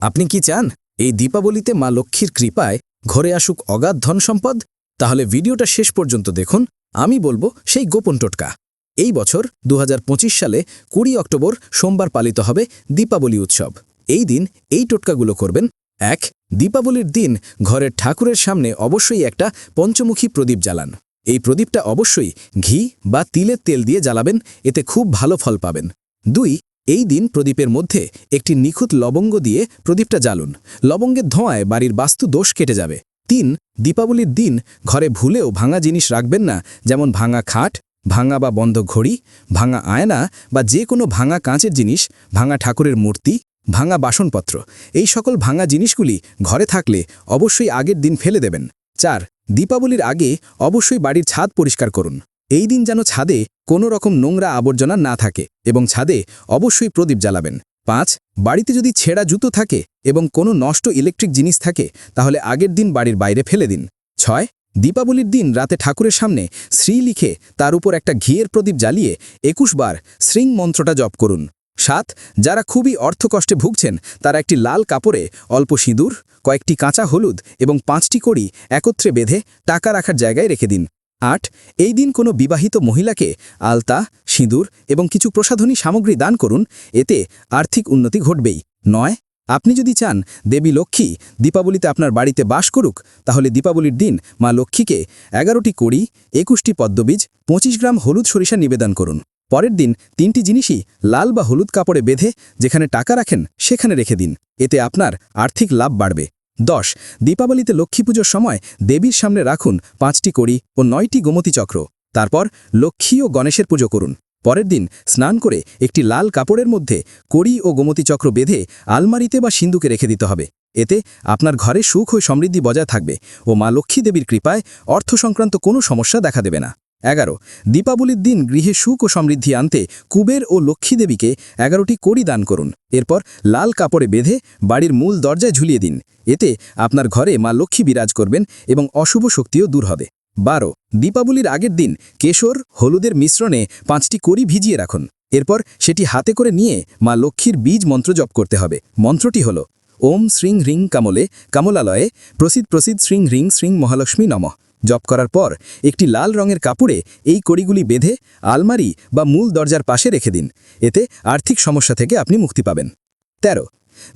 আপনি কি চান এই দীপাবলিতে মা লক্ষ্মীর কৃপায় ঘরে আসুক অগাধ ধন সম্পদ তাহলে ভিডিওটা শেষ পর্যন্ত দেখুন, আমি বলব সেই গোপন টোটকা। এই বছর দু হাজার পঁচিশ সালে কুড়ি অক্টোবর সোমবার পালিত হবে দীপাবলি উৎসব। এই দিন এই টোটকাগুলো করবেন। এক, দীপাবলির দিন ঘরের ঠাকুরের সামনে অবশ্যই একটা পঞ্চমুখী প্রদীপ জ্বালান। এই প্রদীপটা অবশ্যই ঘি বা তিলের তেল দিয়ে জ্বালাবেন, এতে খুব ভালো ফল পাবেন। দুই এই দিন প্রদীপের মধ্যে একটি নিখুঁত লবঙ্গ দিয়ে প্রদীপটা জ্বালুন। লবঙ্গের ধোঁয়ায় বাড়ির বাস্তু দোষ কেটে যাবে। তিন, দীপাবলির দিন ঘরে ভুলেও ভাঙা জিনিস রাখবেন না, যেমন ভাঙা খাট, ভাঙা বা বন্ধ ঘড়ি, ভাঙা আয়না বা যে কোনো ভাঙা কাঁচের জিনিস, ভাঙা ঠাকুরের মূর্তি, ভাঙা বাসনপত্র। এই সকল ভাঙা জিনিসগুলি ঘরে থাকলে অবশ্যই আগের দিন ফেলে দেবেন। চার, দীপাবলির আগে অবশ্যই বাড়ির ছাদ পরিষ্কার করুন। এই দিন যেন ছাদে কোনো রকম নোংরা আবর্জনা না থাকে এবং ছাদে অবশ্যই প্রদীপ জ্বালাবেন। পাঁচ, বাড়িতে যদি ছেঁড়া জুতো থাকে এবং কোনো নষ্ট ইলেকট্রিক জিনিস থাকে, তাহলে আগের দিন বাড়ির বাইরে ফেলে দিন। ছয়, দীপাবলির দিন রাতে ঠাকুরের সামনে শ্রী লিখে তার উপর একটা ঘিয়ের প্রদীপ জ্বালিয়ে একুশ বার শ্রিং মন্ত্রটা জপ করুন। সাত, যারা খুবই অর্থকষ্টে ভুগছেন, তারা একটি লাল কাপড়ে অল্প সিঁদুর, কয়েকটি কাঁচা হলুদ এবং পাঁচটি কড়ি একত্রে বেঁধে টাকা রাখার জায়গায় রেখে দিন। আট, এই দিন কোনো বিবাহিত মহিলাকে আলতা, সিঁদুর এবং কিছু প্রসাধনী সামগ্রী দান করুন, এতে আর্থিক উন্নতি ঘটবেই। নয়, আপনি যদি চান দেবী লক্ষ্মী দীপাবলিতে আপনার বাড়িতে বাস করুক, তাহলে দীপাবলির দিন মা লক্ষ্মীকে এগারোটি কড়ি, একুশটি পদ্মবীজ, পঁচিশ গ্রাম হলুদ সরিষা নিবেদন করুন। পরের দিন তিনটি জিনিসই লাল বা হলুদ কাপড়ে বেঁধে যেখানে টাকা রাখেন সেখানে রেখে দিন। এতে আপনার আর্থিক লাভ বাড়বে। দশ, দীপাবলিতে লক্ষ্মী পুজোর সময় দেবীর সামনে রাখুন পাঁচটি কড়ি ও নয়টি গোমতী চক্র। তারপর লক্ষ্মী ও গণেশের পুজো করুন। পরের দিন স্নান করে একটি লাল কাপড়ের মধ্যে কড়ি ও গোমতী চক্র বেঁধে আলমারিতে বা সিন্ধুকে রেখে দিতে হবে। এতে আপনার ঘরে সুখ ও সমৃদ্ধি বজায় থাকবে ও মা লক্ষ্মী দেবীর কৃপায় অর্থ সংক্রান্ত কোনো সমস্যা দেখা দেবে না। এগারো। দীপাবলির দিন গৃহে সুখ ও সমৃদ্ধি আনতে কুবের ও লক্ষ্মী দেবীকে এগারোটি কড়ি দান করুন। এরপর লাল কাপড়ে বেঁধে বাড়ির মূল দরজায় ঝুলিয়ে দিন। এতে আপনার ঘরে মা লক্ষ্মী বিরাজ করবেন এবং অশুভ শক্তিও দূর হবে। বারো। দীপাবলির আগের দিন কেশর হলুদের মিশ্রণে পাঁচটি কড়ি ভিজিয়ে রাখুন। এরপর সেটি হাতে করে নিয়ে মা লক্ষ্মীর বীজ মন্ত্র জপ করতে হবে। মন্ত্রটি হল, ওম শ্রীং হ্রিং কামলে কামলালয়ে প্রসিদ প্রসিদ শ্রীং হ্রিং শ্রীং মহালক্ষ্মী নমঃ। জপ করার পর একটি লাল রঙের কাপড়ে এই কড়িগুলি বেঁধে আলমারি বা মূল দরজার পাশে রেখে দিন। এতে আর্থিক সমস্যা থেকে আপনি মুক্তি পাবেন। ১৩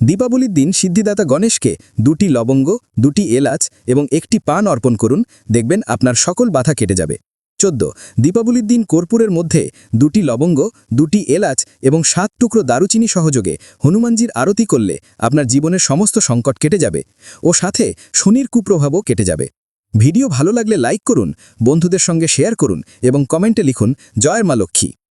দীপাবলির দিন সিদ্ধিদাতা গণেশকে দুটি লবঙ্গ, দুটি এলাচ এবং একটি পান অর্পণ করুন। দেখবেন আপনার সকল বাধা কেটে যাবে। চোদ্দ, দীপাবলির দিন কর্পূরের মধ্যে দুটি লবঙ্গ, দুটি এলাচ এবং সাত টুকরো দারুচিনি সহযোগে হনুমানজির আরতি করলে আপনার জীবনের সমস্ত সংকট কেটে যাবে ও সাথে শনির কুপ্রভাবও কেটে যাবে। ভিডিও ভালো লাগলে লাইক করুন, বন্ধুদের সঙ্গে শেয়ার করুন এবং কমেন্টে লিখুন জয়ের মা লক্ষ্মী।